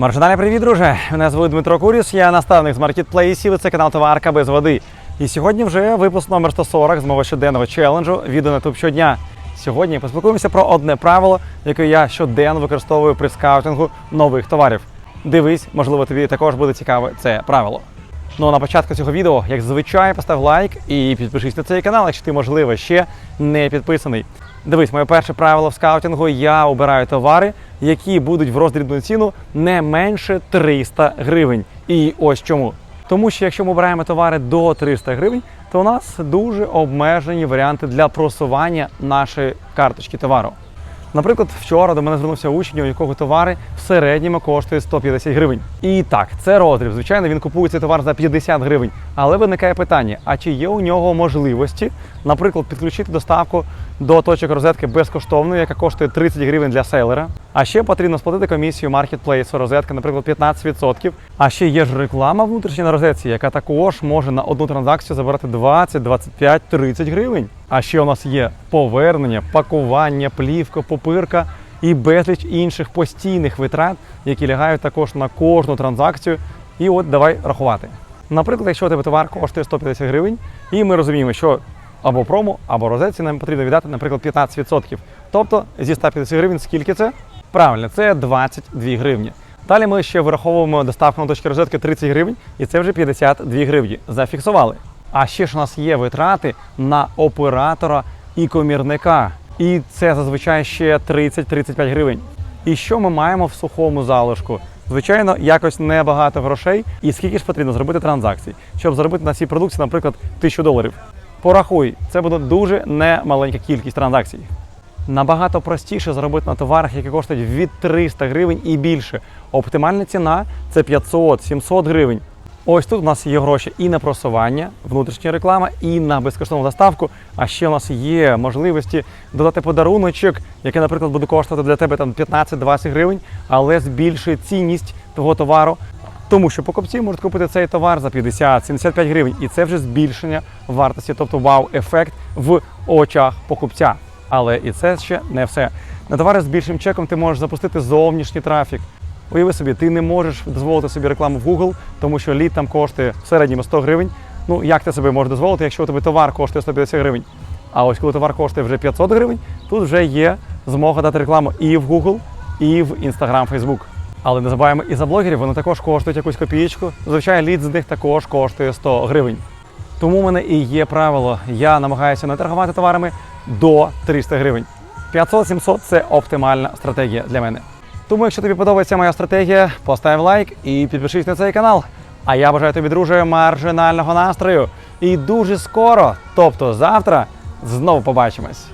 Маржинальний привіт, друже! Мене звуть Дмитро Куріс, я наставник з маркетплейсів. і Це канал Товарка без води. І сьогодні вже випуск номер 140 з мого щоденного челенджу відео на YouTube щодня. Сьогодні поспілкуємося про одне правило, яке я щоденно використовую при скаутингу нових товарів. Дивись, можливо, тобі також буде цікаве це правило. Ну а на початку цього відео, як зазвичай, постав лайк і підпишись на цей канал, якщо ти, можливо, ще не підписаний. Дивись, моє перше правило в скаутингу: я обираю товари, які будуть в роздрібну ціну не менше 300 гривень. І ось чому. Тому що якщо ми обираємо товари до 300 гривень, то у нас дуже обмежені варіанти для просування нашої карточки товару. Наприклад, вчора до мене звернувся учень, у якого товари в середньому коштує 150 гривень. І так, це роздріб. Звичайно, він купує цей товар за 50 гривень. Але виникає питання: а чи є у нього можливості, наприклад, підключити доставку до точок розетки безкоштовно, яка коштує 30 гривень для сейлера? А ще потрібно сплатити комісію маркетплейсу розетки, наприклад, 15%. А ще є ж реклама внутрішня на розетці, яка також може на одну транзакцію забирати 20, 25, 30 гривень. А ще у нас є повернення, пакування, плівка, попирка і безліч інших постійних витрат, які лягають також на кожну транзакцію. І от давай рахувати. Наприклад, якщо у тебе товар коштує 150 гривень, і ми розуміємо, що або промо, або розетці нам потрібно віддати, наприклад, 15%. Тобто зі 150 гривень скільки це? Правильно, це 22 гривні. Далі ми ще вираховуємо доставку на точки розетки 30 гривень, і це вже 52 гривні. Зафіксували. А ще ж у нас є витрати на оператора і комірника. І це зазвичай ще 30-35 гривень. І що ми маємо в сухому залишку? Звичайно, якось небагато грошей. І скільки ж потрібно зробити транзакцій, щоб заробити на цій продукції, наприклад, 1000 доларів. Порахуй, це буде дуже немаленька кількість транзакцій. Набагато простіше заробити на товарах, які коштують від 300 гривень і більше. Оптимальна ціна це 500-700 гривень. Ось тут у нас є гроші і на просування, внутрішня реклама, і на безкоштовну доставку. А ще у нас є можливості додати подаруночок, який, наприклад, буде коштувати для тебе там 15-20 гривень, але збільшує цінність того товару. Тому що покупці можуть купити цей товар за 50-75 гривень, і це вже збільшення вартості, тобто вау-ефект в очах покупця. Але і це ще не все. На товари з більшим чеком ти можеш запустити зовнішній трафік. Уяви собі, ти не можеш дозволити собі рекламу в Google, тому що лід там коштує в середньому 100 гривень. Ну як ти собі можеш дозволити, якщо у тебе товар коштує 150 гривень? А ось коли товар коштує вже 500 гривень, тут вже є змога дати рекламу і в Google, і в Instagram, Facebook. Але не забуваємо і за блогерів, вони також коштують якусь копієчку. Звичайно, лід з них також коштує 100 гривень. Тому у мене і є правило. Я намагаюся не торгувати товарами до 300 гривень. 500-700 це оптимальна стратегія для мене. Тому, якщо тобі подобається моя стратегія, постав лайк і підпишись на цей канал. А я бажаю тобі, друже, маржинального настрою. І дуже скоро, тобто завтра, знову побачимось.